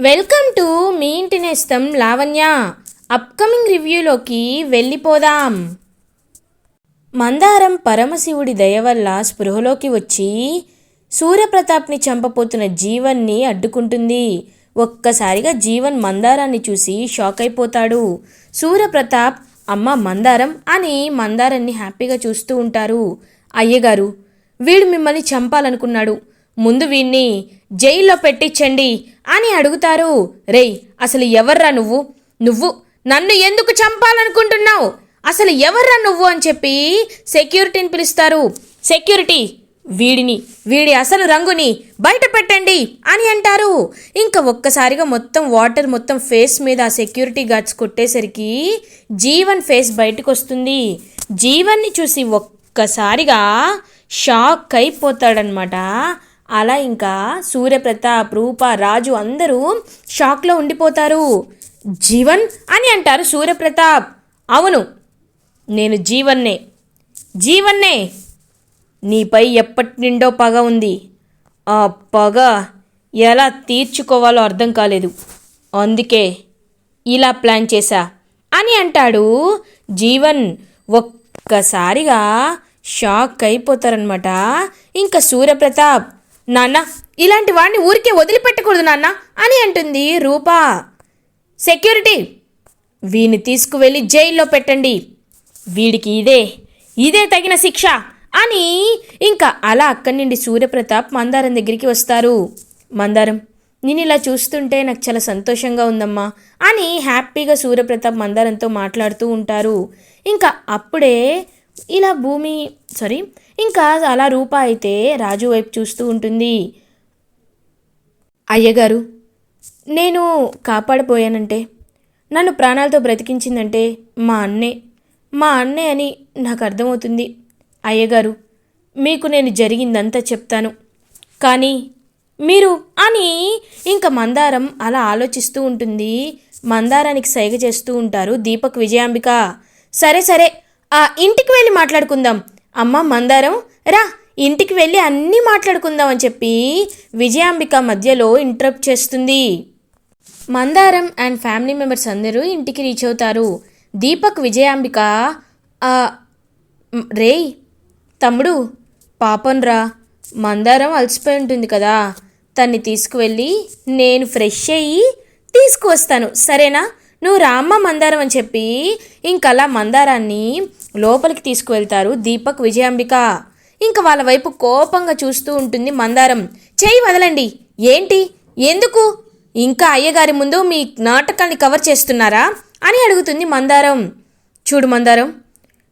Welcome to me ఇంటి నేస్తం Lavanya. Upcoming రివ్యూలోకి వెళ్ళిపోదాం. మందారం పరమశివుడి దయ వల్ల స్పృహలోకి వచ్చి సూర్యప్రతాప్ని చంపపోతున్న జీవన్ని అడ్డుకుంటుంది. ఒక్కసారిగా జీవన్ మందారాన్ని చూసి షాక్ అయిపోతాడు. సూర్యప్రతాప్ అమ్మ మందారం అని మందారాన్ని హ్యాపీగా చూస్తూ ఉంటారు. అయ్యగారు వీడు మిమ్మల్ని చంపాలనుకున్నాడు. ముందు వీణ్ణి జైల్లో పెట్టించండి అని అడుగుతారు. రేయ్ అసలు ఎవర్రా నువ్వు? నువ్వు నన్ను ఎందుకు చంపాలనుకుంటున్నావు? అసలు ఎవర్రా నువ్వు అని చెప్పి సెక్యూరిటీని పిలుస్తారు. సెక్యూరిటీ వీడిని వీడి అసలు రంగుని బయట పెట్టండి అని అంటారు. ఇంకా ఒక్కసారిగా మొత్తం వాటర్ మొత్తం ఫేస్ మీద ఆ సెక్యూరిటీ గార్డ్స్ కొట్టేసరికి జీవన్ ఫేస్ బయటకు వస్తుంది. జీవన్ని చూసి ఒక్కసారిగా షాక్ అయిపోతాడనమాట అలా ఇంకా సూర్యప్రతాప్ రూప రాజు అందరూ షాక్లో ఉండిపోతారు. జీవన్ అని అంటారు సూర్యప్రతాప్. అవును నేను జీవన్నే. జీవన్నే. నీపై ఎప్పటి నిండో పగ ఉంది. ఆ పగ ఎలా తీర్చుకోవాలో అర్థం కాలేదు. అందుకే ఇలా ప్లాన్ చేశా అని అంటాడు జీవన్. ఒక్కసారిగా షాక్ అయిపోతారనమాట ఇంకా సూర్యప్రతాప్ నాన్న ఇలాంటి వాడిని ఊరికే వదిలిపెట్టకూడదు నాన్న అని అంటుంది రూపా. సెక్యూరిటీ వీని తీసుకువెళ్ళి జైల్లో పెట్టండి. వీడికి ఇదే ఇదే తగిన శిక్ష అని ఇంకా అలా అక్కడి నుండి సూర్యప్రతాప్ మందారం దగ్గరికి వస్తారు. మందారం నేను ఇలా చూస్తుంటే నాకు చాలా సంతోషంగా ఉందమ్మా అని హ్యాపీగా సూర్యప్రతాప్ మందారంతో మాట్లాడుతూ ఉంటారు. ఇంకా అప్పుడే ఇలా భూమి సారీ ఇంకా అలా రూప అయితే రాజు వైపు చూస్తూ ఉంటుంది. అయ్యగారు నేను కాపాడపోయానంటే నన్ను ప్రాణాలతో బ్రతికించిందంటే మా అన్నే మా అన్నే అని నాకు అర్థమవుతుంది. అయ్యగారు మీకు నేను జరిగిందంతా చెప్తాను. కానీ మీరు అని ఇంకా మందారం అలా ఆలోచిస్తూ ఉంటుంది. మందారానికి సైగ చేస్తూ ఉంటారు దీపక్ విజయాంబిక. సరే సరే ఆ ఇంటికి వెళ్ళి మాట్లాడుకుందాం. అమ్మ మందారం రా ఇంటికి వెళ్ళి అన్నీ మాట్లాడుకుందామని చెప్పి విజయాంబిక మధ్యలో ఇంటరప్ట్ చేస్తుంది. మందారం అండ్ ఫ్యామిలీ మెంబర్స్ అందరూ ఇంటికి రీచ్ అవుతారు. దీపక్ విజయాంబిక రే రేయ్ తమ్ముడు పాపంరా మందారం అలసిపోయి ఉంటుంది కదా తన్ని తీసుకువెళ్ళి నేను ఫ్రెష్ అయ్యి తీసుకువస్తాను. సరేనా? నువ్వు రామ్మ మందారం అని చెప్పి ఇంకలా మందారాన్ని లోపలికి తీసుకువెళ్తారు దీపక్ విజయాంబిక. ఇంకా వాళ్ళ వైపు కోపంగా చూస్తూ ఉంటుంది మందారం. చేయి వదలండి. ఏంటి? ఎందుకు? ఇంకా అయ్యగారి ముందు మీ నాటకాన్ని కవర్ చేస్తున్నారా? అని అడుగుతుంది మందారం. చూడు మందారం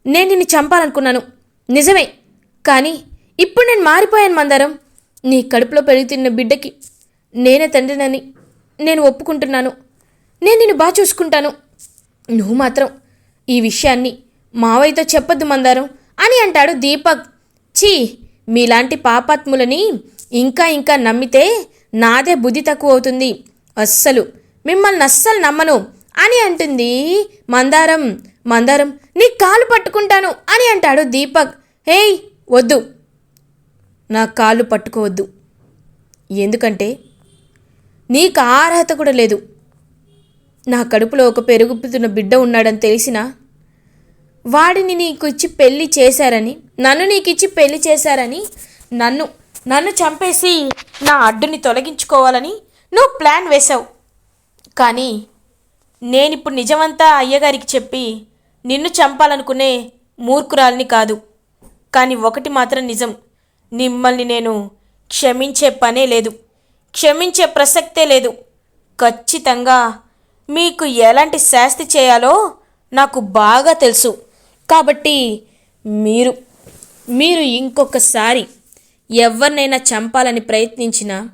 నేను నిన్ను చంపాలనుకున్నాను. నిజమే. కానీ ఇప్పుడు నేను మారిపోయాను మందారం. నీ కడుపులో పెరుగుతున్న బిడ్డకి నేనే తండ్రినని నేను ఒప్పుకుంటున్నాను. నేను నిన్ను బాగా చూసుకుంటాను. నువ్వు మాత్రం ఈ విషయాన్ని మావయ్యతో చెప్పొద్దు మందారం అని అంటాడు దీపక్. ఛీ మీలాంటి పాపాత్ములని ఇంకా ఇంకా నమ్మితే నాదే బుద్ధి తక్కువ అవుతుంది అస్సలు మిమ్మల్ని అస్సలు నమ్మను అని అంటుంది మందారం. మందారం నీ కాలు పట్టుకుంటాను అని అంటాడు దీపక్. హేయ్ వద్దు. నా కాళ్ళు పట్టుకోవద్దు. ఎందుకంటే నీకు అర్హత కూడా లేదు. నా కడుపులో ఒక పెరుగుతున్న బిడ్డ ఉన్నాడని తెలిసినా వాడిని నీకు ఇచ్చి పెళ్ళి చేశారని నన్ను నీకు ఇచ్చి పెళ్ళి చేశారని నన్ను నన్ను చంపేసి నా అడ్డుని తొలగించుకోవాలని నువ్వు ప్లాన్ వేశావు. కానీ నేనిప్పుడు నిజమంతా అయ్యగారికి చెప్పి నిన్ను చంపాలనుకునే మూర్ఖురాల్ని కాదు. కానీ ఒకటి మాత్రం నిజం మిమ్మల్ని నేను క్షమించే పనే లేదు క్షమించే ప్రసక్తే లేదు. ఖచ్చితంగా మీకు ఎలాంటి శాస్తి చేయాలో నాకు బాగా తెలుసు. కాబట్టి మీరు మీరు ఇంకొకసారి ఎవరినైనా చంపాలని ప్రయత్నించినా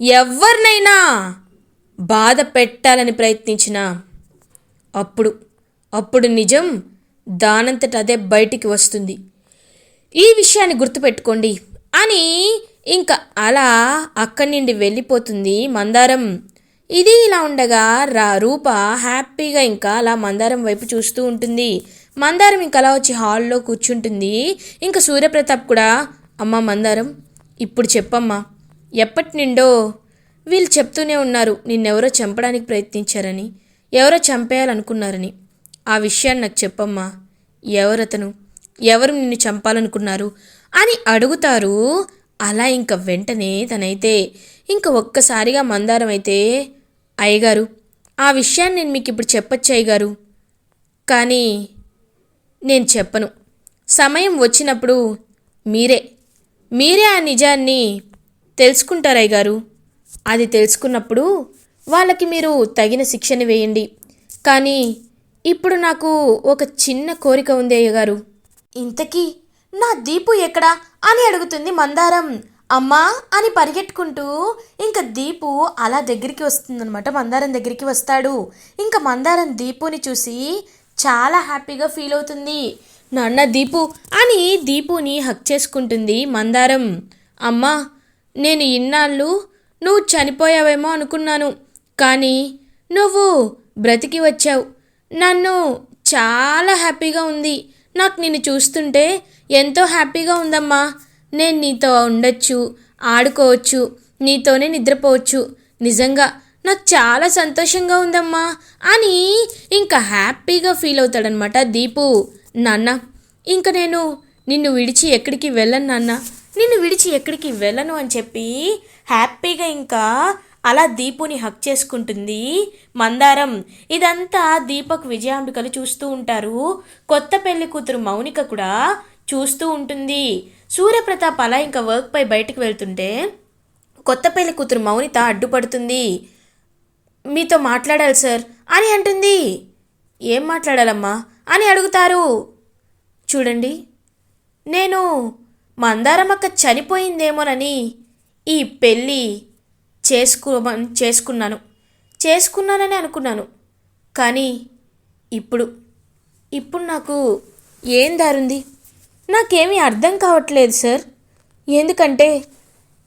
ఎవరినైనా బాధ పెట్టాలని ప్రయత్నించినా అప్పుడు అప్పుడు నిజం దానంతట అదే బయటికి వస్తుంది. ఈ విషయాన్ని గుర్తుపెట్టుకోండి. అని ఇంకా అలా అక్కడి నుండి వెళ్ళిపోతుంది మందారం. ఇది ఇలా ఉండగా రా రూప హ్యాపీగా ఇంకా అలా మందారం వైపు చూస్తూ ఉంటుంది. మందారం ఇంకా అలా వచ్చి హాల్లో కూర్చుంటుంది. ఇంకా సూర్యప్రతాప్ కూడా అమ్మ మందారం ఇప్పుడు చెప్పమ్మా ఎప్పటి నుండో వీళ్ళు చెప్తూనే ఉన్నారు నిన్నెవరో చంపడానికి ప్రయత్నించారని ఎవరో చంపేయాలనుకున్నారని. ఆ విషయాన్ని నాకు చెప్పమ్మా ఎవరతను ఎవరు నిన్ను చంపాలనుకున్నారు? అని అడుగుతారు. అలా ఇంక వెంటనే తనైతే ఇంక ఒక్కసారిగా మందారం అయితే అయ్యగారు ఆ విషయాన్ని నేను మీకు ఇప్పుడు చెప్పచ్చు అయ్యగారు? కానీ నేను చెప్పను. సమయం వచ్చినప్పుడు మీరే. మీరే ఆ నిజాన్ని తెలుసుకుంటారయ్య గారు. అది తెలుసుకున్నప్పుడు వాళ్ళకి మీరు తగిన శిక్షణ వేయండి. కానీ ఇప్పుడు నాకు ఒక చిన్న కోరిక ఉంది అయ్యగారు ఇంతకీ నా దీపు ఎక్కడా అని అడుగుతుంది మందారం. అమ్మా అని పరిగెట్టుకుంటూ ఇంకా దీపు అలా దగ్గరికి వస్తుందన్నమాట. మందారం దగ్గరికి వస్తాడు. ఇంకా మందారం దీపుని చూసి చాలా హ్యాపీగా ఫీల్ అవుతుంది. నాన్న దీపు అని దీపుని హక్ చేసుకుంటుంది మందారం. అమ్మా నేను ఇన్నాళ్ళు నువ్వు చనిపోయావేమో అనుకున్నాను కానీ నువ్వు బ్రతికి వచ్చావు. నన్ను చాలా హ్యాపీగా ఉంది. నాకు నిన్ను చూస్తుంటే ఎంతో హ్యాపీగా ఉందమ్మా. నేను నీతో ఉండొచ్చు ఆడుకోవచ్చు నీతోనే నిద్రపోవచ్చు. నిజంగా నాకు చాలా సంతోషంగా ఉందమ్మా అని ఇంకా హ్యాపీగా ఫీల్ అవుతాడనమాట దీపు. నాన్న ఇంక నేను నిన్ను విడిచి ఎక్కడికి వెళ్ళను నాన్న. నిన్ను విడిచి ఎక్కడికి వెళ్ళను అని చెప్పి హ్యాపీగా ఇంకా అలా దీపుని హక్ చేసుకుంటుంది మందారం. ఇదంతా దీపక్ విజయాంబికలు చూస్తూ ఉంటారు. కొత్త పెళ్ళి కూతురు మౌనిక కూడా చూస్తూ ఉంటుంది. సూర్యప్రతాప్ అలా ఇంకా వర్క్పై బయటకు వెళ్తుంటే కొత్త పెళ్ళి కూతురు మౌనిత అడ్డుపడుతుంది. మీతో మాట్లాడాలి సార్. అని అంటుంది. ఏం మాట్లాడాలమ్మా? అని అడుగుతారు. చూడండి. నేను మందారమ్మక్క చనిపోయిందేమోనని ఈ పెళ్ళి చేసుకో చేసుకున్నాను. చేసుకున్నానని అనుకున్నాను. కానీ ఇప్పుడు ఇప్పుడు నాకు ఏం దారుంది? నాకేమీ అర్థం కావట్లేదు సార్. ఎందుకంటే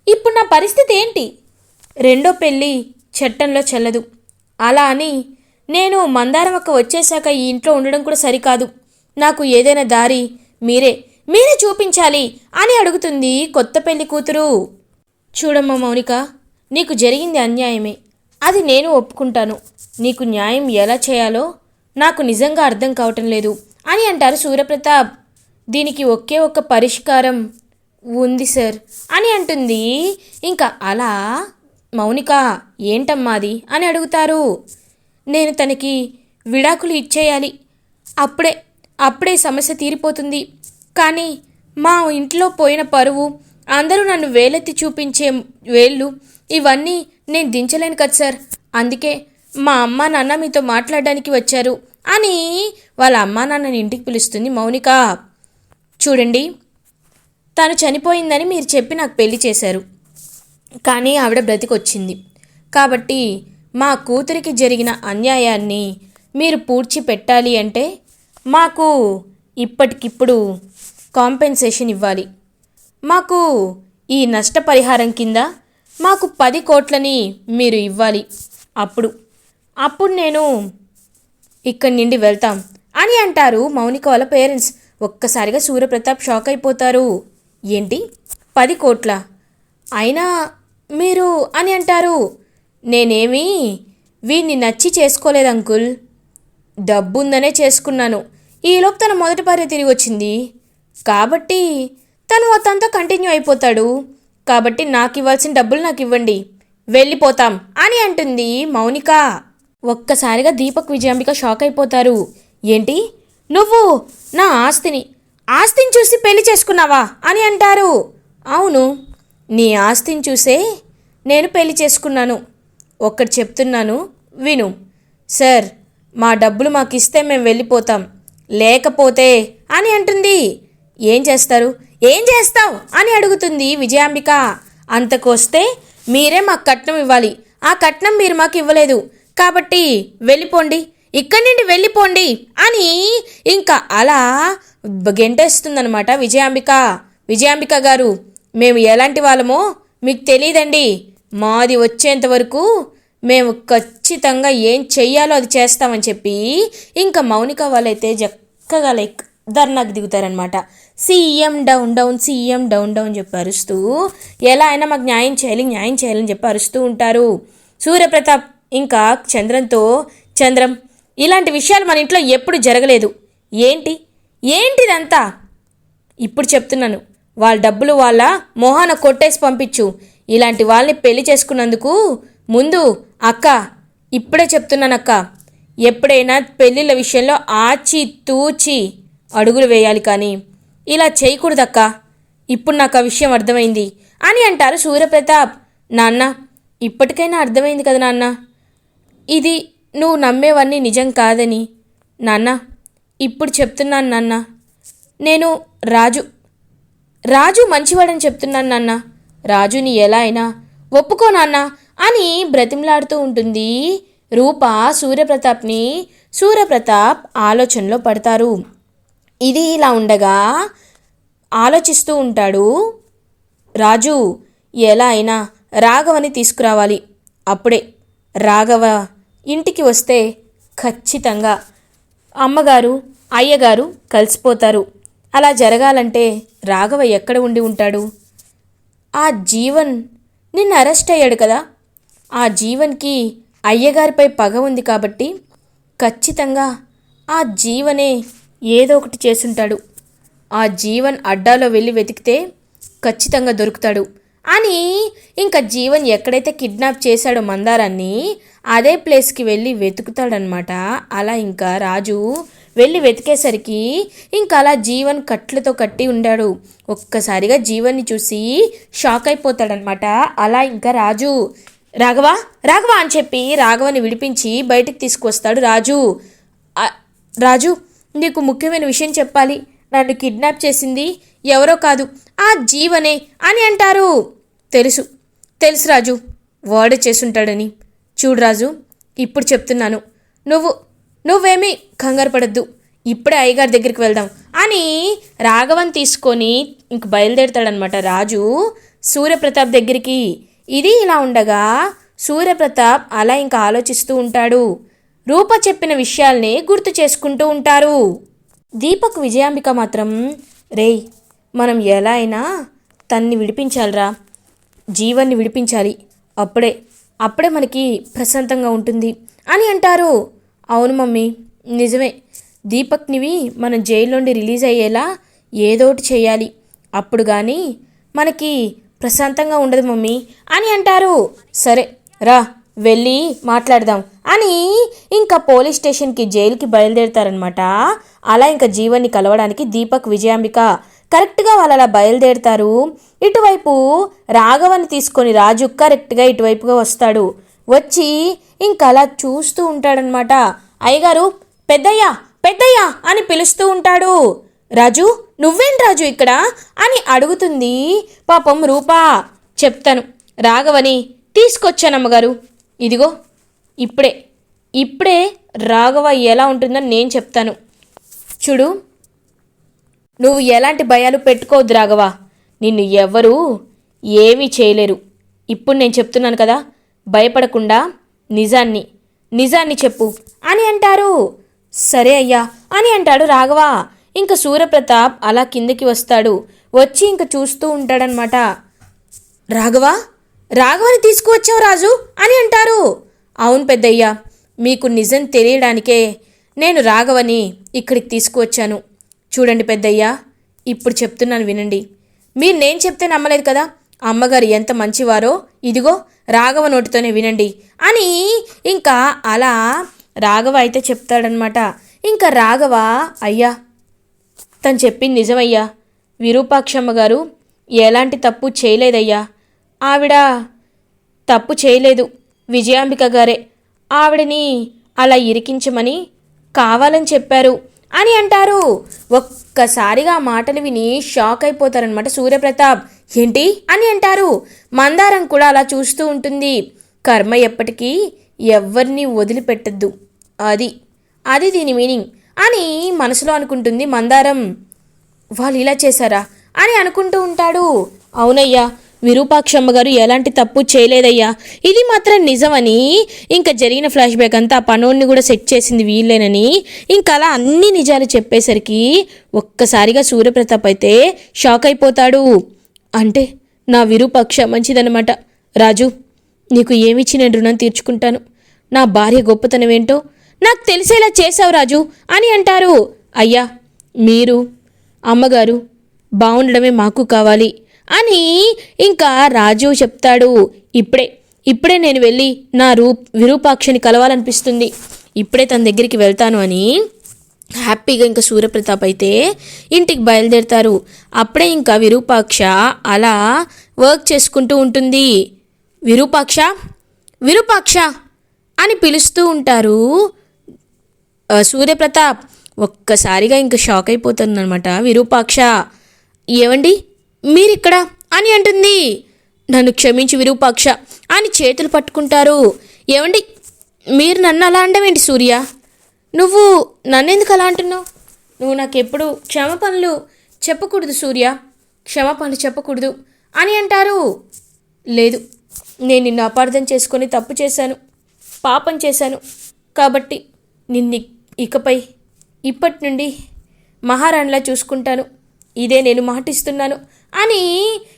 ఇప్పుడు నా పరిస్థితి ఏంటి? రెండో పెళ్ళి చట్టంలో చెల్లదు. అలా అని నేను మందారమక్క వచ్చేశాక ఈ ఇంట్లో ఉండడం కూడా సరికాదు. నాకు ఏదైనా దారి మీరే మీరే చూపించాలి అని అడుగుతుంది కొత్త పెళ్ళి కూతురు. చూడమ్మా మౌనిక నీకు జరిగింది అన్యాయమే. అది నేను ఒప్పుకుంటాను. నీకు న్యాయం ఎలా చేయాలో నాకు నిజంగా అర్థం కావటం లేదు అని అంటారు సూర్యప్రతాప్ దీనికి ఒకే ఒక్క పరిష్కారం ఉంది సార్ అని అంటుంది. ఇంకా అలా మౌనిక ఏంటమ్మాది అని అడుగుతారు. నేను తనకి విడాకులు ఇచ్చేయాలి. అప్పుడే అప్పుడే సమస్య తీరిపోతుంది. కానీ మా ఇంట్లో పోయిన పరువు అందరూ నన్ను వేలెత్తి చూపించే వేళ్ళు ఇవన్నీ నేను దించలేను కదా సార్. అందుకే మా అమ్మ నాన్న మీతో మాట్లాడడానికి వచ్చారు అని వాళ్ళ అమ్మ నాన్నని ఇంటికి పిలుస్తుంది మౌనిక. చూడండి తను చనిపోయిందని మీరు చెప్పి నాకు పెళ్ళి చేశారు. కానీ ఆవిడ బ్రతికొచ్చింది. కాబట్టి మా కూతురికి జరిగిన అన్యాయాన్ని మీరు పూడ్చి పెట్టాలి అంటే మాకు ఇప్పటికిప్పుడు కాంపెన్సేషన్ ఇవ్వాలి. మాకు ఈ నష్టపరిహారం కింద మాకు పది కోట్లని మీరు ఇవ్వాలి. అప్పుడు అప్పుడు నేను ఇక్కడి నుండి వెళ్తాం అని అంటారు మౌనిక వాళ్ళ పేరెంట్స్. ఒక్కసారిగా సూర్యప్రతాప్ షాక్ అయిపోతారు. ఏంటి? పది కోట్ల? అయినా మీరు అని అంటారు. నేనేమీ వీడిని నచ్చి చేసుకోలేదు అంకుల్. డబ్బుందనే చేసుకున్నాను. ఈలోపు తన మొదటి భార్య తిరిగి వచ్చింది. కాబట్టి తను అతనితో కంటిన్యూ అయిపోతాడు. కాబట్టి నాకు ఇవ్వాల్సిన డబ్బులు నాకు ఇవ్వండి వెళ్ళిపోతాం అని అంటుంది మౌనిక. ఒక్కసారిగా దీపక్ విజయాంబిక షాక్ అయిపోతారు. ఏంటి? నువ్వు నా ఆస్తిని ఆస్తిని చూసి పెళ్ళి చేసుకున్నావా అని అంటారు. అవును నీ ఆస్తిని చూసే నేను పెళ్ళి చేసుకున్నాను. ఒక్కటి చెప్తున్నాను విను. సార్ మా డబ్బులు మాకు ఇస్తే మేము వెళ్ళిపోతాం. లేకపోతే అని అంటుంది. ఏం చేస్తారు? ఏం చేస్తావు అని అడుగుతుంది విజయాంబిక. అంతకొస్తే మీరే మాకు కట్నం ఇవ్వాలి. ఆ కట్నం మీరు మాకు ఇవ్వలేదు. కాబట్టి వెళ్ళిపోండి. ఇక్కడి నుండి వెళ్ళిపోండి. అని ఇంకా అలా గెంటేస్తుందనమాట విజయాంబిక. విజయాంబిక గారు మేము ఎలాంటి వాళ్ళమో మీకు తెలియదండి. మాది వచ్చేంత వరకు మేము ఖచ్చితంగా ఏం చెయ్యాలో అది చేస్తామని చెప్పి ఇంకా మౌనిక వాళ్ళైతే చక్కగా లైక్ ధర్నాకు దిగుతారనమాట CM down down CM down down చెప్పి అరుస్తూ ఎలా అయినా మాకు న్యాయం చేయాలి న్యాయం చేయాలని చెప్పి అరుస్తూ ఉంటారు. సూర్యప్రతాప్ ఇంకా చంద్రంతో చంద్రం ఇలాంటి విషయాలు మన ఇంట్లో ఎప్పుడు జరగలేదు. ఏంటి? ఏంటిదంతా? ఇప్పుడు చెప్తున్నాను. వాళ్ళ డబ్బులు వాళ్ళ మొహాన కొట్టేసి పంపించు. ఇలాంటి వాళ్ళని పెళ్ళి చేసుకున్నందుకు ముందు అక్క ఇప్పుడే చెప్తున్నాను అక్క ఎప్పుడైనా పెళ్ళిళ్ళ విషయంలో ఆచి తూచి అడుగులు వేయాలి కానీ ఇలా చేయకూడదక్క. ఇప్పుడు నాకు ఆ విషయం అర్థమైంది అని అంటారు సూర్యప్రతాప్. నాన్న ఇప్పటికైనా అర్థమైంది కదా నాన్న? ఇది నువ్వు నమ్మేవన్నీ నిజం కాదని. నాన్న ఇప్పుడు చెప్తున్నాను నాన్న. నేను రాజు రాజు మంచివాడని చెప్తున్నాను నాన్న. రాజుని ఎలా అయినా ఒప్పుకో నాన్న అని బ్రతిమలాడుతూ ఉంటుంది. రూప సూర్యప్రతాప్ని సూర్యప్రతాప్ ఆలోచనలో పడతారు. ఇది ఇలా ఉండగా ఆలోచిస్తూ ఉంటాడు రాజు ఎలా అయినా రాఘవని తీసుకురావాలి. అప్పుడే రాఘవ ఇంటికి వస్తే ఖచ్చితంగా అమ్మగారు అయ్యగారు కలిసిపోతారు. అలా జరగాలంటే రాఘవ ఎక్కడ ఉండి ఉంటాడు? ఆ జీవన్ నిన్న అరెస్ట్ అయ్యాడు కదా. ఆ జీవన్కి అయ్యగారిపై పగ ఉంది కాబట్టి ఖచ్చితంగా ఆ జీవనే ఏదో ఒకటి చేసుంటాడు ఆ జీవన్ అడ్డాలో వెళ్ళి వెతికితే ఖచ్చితంగా దొరుకుతాడు. అని ఇంకా జీవన్ ఎక్కడైతే కిడ్నాప్ చేశాడో మందారాన్ని అదే ప్లేస్కి వెళ్ళి వెతుకుతాడనమాట అలా ఇంకా రాజు వెళ్ళి వెతికేసరికి ఇంకా అలా జీవన్ కట్లతో కట్టి ఉండాడు. ఒక్కసారిగా జీవన్ని చూసి షాక్ అయిపోతాడనమాట అలా ఇంకా రాజు రాఘవ రాఘవ అని చెప్పి రాఘవని విడిపించి బయటికి తీసుకొస్తాడు రాజు. రాజు నీకు ముఖ్యమైన విషయం చెప్పాలి. నన్ను కిడ్నాప్ చేసింది ఎవరో కాదు ఆ జీవనే అని అంటారు. తెలుసు తెలుసు రాజు వాడే చేసుంటాడని. చూడు రాజు ఇప్పుడు చెప్తున్నాను. నువ్వు నువ్వేమీ కంగారు పడద్దు. ఇప్పుడే అయ్యగారి దగ్గరికి వెళ్దాం. అని రాఘవన్ తీసుకొని ఇంక బయలుదేరుతాడనమాట రాజు సూర్యప్రతాప్ దగ్గరికి ఇది ఇలా ఉండగా సూర్యప్రతాప్ అలా ఇంకా ఆలోచిస్తూ ఉంటాడు. రూప చెప్పిన విషయాల్ని గుర్తు చేసుకుంటూ ఉంటారు. దీపక్ విజయాంబిక మాత్రం రేయ్ మనం ఎలా అయినా తన్ని విడిపించాలిరా. జీవన్ని విడిపించాలి. అప్పుడే అప్పుడే మనకి ప్రశాంతంగా ఉంటుంది. అని అంటారు. అవును మమ్మీ నిజమే. దీపక్నివి మనం జైలు నుండి రిలీజ్ అయ్యేలా ఏదో ఒకటి చేయాలి. అప్పుడు కానీ మనకి ప్రశాంతంగా ఉండదు మమ్మీ. అని అంటారు. సరే రా వెళ్ళి మాట్లాడదాం అని ఇంకా పోలీస్ స్టేషన్కి జైలుకి బయలుదేరుతారనమాట అలా ఇంకా జీవన్ని కలవడానికి దీపక్ విజయాంబిక కరెక్ట్గా వాళ్ళు అలా బయలుదేరుతారు. ఇటువైపు రాఘవని తీసుకొని రాజు కరెక్ట్గా ఇటువైపుగా వస్తాడు. వచ్చి ఇంకా అలా చూస్తూ ఉంటాడనమాట. అయ్యగారు పెద్దయ్యా పెద్దయ్యా అని పిలుస్తూ ఉంటాడు. రాజు నువ్వేం రాజు ఇక్కడ? అని అడుగుతుంది పాపం రూపా. చెప్తాను రాఘవని తీసుకొచ్చానమ్మగారు. ఇదిగో ఇప్పుడే ఇప్పుడే రాఘవ ఎలా ఉంటుందని నేను చెప్తాను. చూడు నువ్వు ఎలాంటి భయాలు పెట్టుకోవద్దు రాఘవ. నిన్ను ఎవ్వరూ ఏమీ చేయలేరు. ఇప్పుడు నేను చెప్తున్నాను కదా భయపడకుండా నిజాన్ని నిజాన్ని చెప్పు. అని అంటారు. సరే అయ్యా అని అంటాడు రాఘవ. ఇంక సూర్యప్రతాప్ అలా కిందకి వస్తాడు. వచ్చి ఇంక చూస్తూ ఉంటాడనమాట రాఘవ రాఘవని తీసుకువచ్చావు రాజు అని అంటారు. అవును పెద్దయ్య మీకు నిజం తెలియడానికే నేను రాఘవని ఇక్కడికి తీసుకువచ్చాను. చూడండి పెద్దయ్య ఇప్పుడు చెప్తున్నాను వినండి. మీరు నేను చెప్తే నమ్మలేదు కదా? అమ్మగారు ఎంత మంచివారో ఇదిగో రాఘవ నోటితోనే వినండి అని ఇంకా అలా రాఘవ అయితే చెప్తాడనమాట ఇంకా రాఘవ అయ్యా తను చెప్పింది నిజమయ్యా. విరూపాక్షమ్మ గారు ఎలాంటి తప్పు చేయలేదయ్యా. ఆవిడ తప్పు చేయలేదు విజయాంబిక గారే. ఆవిడని అలా ఇరికించమని కావాలని చెప్పారు అని అంటారు. ఒక్కసారిగా మాటలు విని షాక్ అయిపోతారనమాట సూర్యప్రతాప్. ఏంటి? అని అంటారు. మందారం కూడా అలా చూస్తూ ఉంటుంది. కర్మ ఎప్పటికీ ఎవరిని వదిలిపెట్టద్దు. అది అది దీని మీనింగ్ అని మనసులో అనుకుంటుంది మందారం. వాళ్ళు ఇలా చేశారా? అని అనుకుంటూ ఉంటాడు. అవునయ్యా విరూపాక్షమ్మ గారు ఎలాంటి తప్పు చేయలేదయ్యా. ఇది మాత్రం నిజమని ఇంకా జరిగిన ఫ్లాష్ బ్యాక్ అంతా ఆ పనోడిని కూడా సెట్ చేసింది వీళ్ళేనని ఇంకా అలా అన్ని నిజాలు చెప్పేసరికి ఒక్కసారిగా సూర్యప్రతాప్ అయితే షాక్ అయిపోతాడు. అంటే నా విరూపాక్ష మంచిదన్నమాట. రాజు నీకు ఏమిచ్చి నేను రుణం తీర్చుకుంటాను? నా భార్య గొప్పతనం ఏంటో నాకు తెలిసేలా చేసావు రాజు అని అంటారు. అయ్యా మీరు అమ్మగారు బాగుండడమే మాకు కావాలి అని ఇంకా రాజు చెప్తాడు. ఇప్పుడే ఇప్పుడే నేను వెళ్ళి నా రూ విరూపాక్షని కలవాలనిపిస్తుంది. ఇప్పుడే తన దగ్గరికి వెళ్తాను అని హ్యాపీగా ఇంకా సూర్యప్రతాప్ అయితే ఇంటికి బయలుదేరుతారు. అప్పుడే ఇంకా విరూపాక్ష అలా వర్క్ చేసుకుంటూ ఉంటుంది. విరూపాక్ష? విరూపాక్ష! అని పిలుస్తూ ఉంటారు సూర్యప్రతాప్. ఒక్కసారిగా ఇంకా షాక్ అయిపోతుందన్నమాట విరూపాక్ష. ఏవండి? మీరిక్కడ? అని అంటుంది. నన్ను క్షమించి విరూపాక్ష అని చేతులు పట్టుకుంటారు. ఏవండి? మీరు నన్ను అలా అండవేంటి సూర్య? నువ్వు నన్నెందుకు అలా అంటున్నావు? నువ్వు నాకు ఎప్పుడు క్షమపణలు చెప్పకూడదు సూర్య. క్షమపణలు చెప్పకూడదు అని అంటారు. లేదు నేను నిన్ను అపార్థం చేసుకొని తప్పు చేశాను పాపం చేశాను. కాబట్టి నిన్ను ఇకపై ఇప్పటి నుండి మహారాణిలా చూసుకుంటాను. ఇదే నేను మాటిస్తున్నాను అని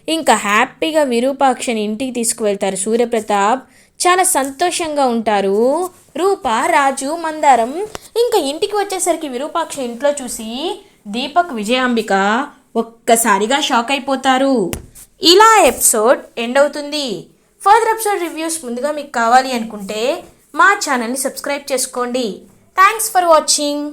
ఇంకా హ్యాపీగా విరూపాక్షని ఇంటికి తీసుకువెళ్తారు సూర్యప్రతాప్. చాలా సంతోషంగా ఉంటారు. రూప రాజు మందారం ఇంకా ఇంటికి వచ్చేసరికి విరూపాక్ష ఇంట్లో చూసి దీపక్ విజయాంబిక ఒక్కసారిగా షాక్ అయిపోతారు. ఇలా ఎపిసోడ్ ఎండ్ అవుతుంది. ఫర్దర్ ఎపిసోడ్ రివ్యూస్ ముందుగా మీకు కావాలి అనుకుంటే మా ఛానల్ని సబ్స్క్రైబ్ చేసుకోండి. Thanks for watching.